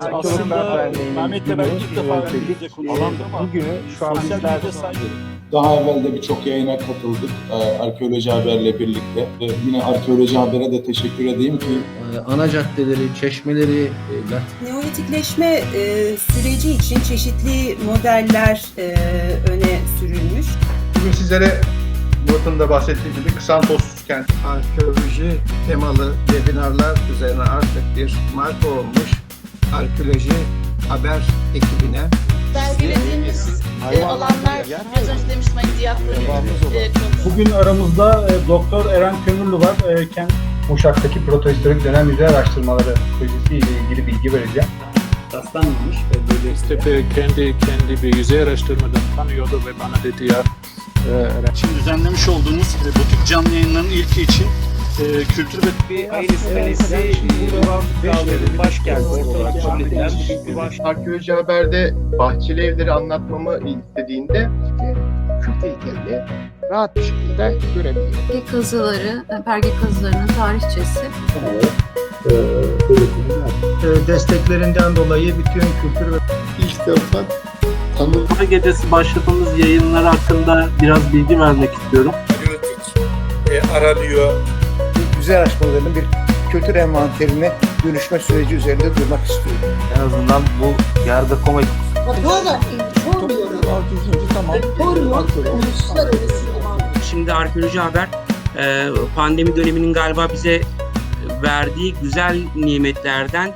Aslında Mehmet'le ben ilk defa İngilizce konuşuyorum ama Bugünü şu an bizler. Daha evvel de birçok yayına katıldık e, Arkeoloji Haber'le birlikte. E, yine Arkeoloji Haber'e de teşekkür edeyim ki Ee, ana caddeleri, çeşmeleri, e, Neolitikleşme e, süreci için çeşitli modeller e, öne sürülmüş. Bugün sizlere Murat'ın da bahsettiği gibi Kısantos kent arkeoloji temalı webinarlar üzerine artık bir marka olmuş arkeoloji haber ekibine belgelediğimiz e, alanlar biraz önce demiştim hani konusu. Bugün aramızda e, Doktor Eren Kömürlü var. E, kend- Uşak'taki protohistorik dönem müze araştırmaları projesi ile ilgili bilgi vereceğim. rastlanmamış ve böyle Tepe kendi kendi bir yüzey araştırmadan tanıyordu ve bana dedi ya e, Şimdi düzenlemiş olduğunuz e, bu tip canlı yayınların ilki için e, kültür ve bir Aylis Kalesi Dağları'nın başkenti olarak kabul edilen bir baş. Arkeoloji Haber'de bahçeli evleri anlatmamı istediğinde kült heykelini rahat bir şekilde görebiliyor. Perge kazıları, perge kazılarının tarihçesi. desteklerinden dolayı bütün kültür ve ilk defa tanı Kura Gecesi başladığımız yayınlar hakkında biraz bilgi vermek istiyorum. aranıyor. Müze araştırmalarının bir kültür envanterine dönüşme süreci üzerinde durmak istiyorum. en azından bu yerde komik Şimdi arkeoloji haber e, pandemi döneminin galiba bize verdiği güzel nimetlerden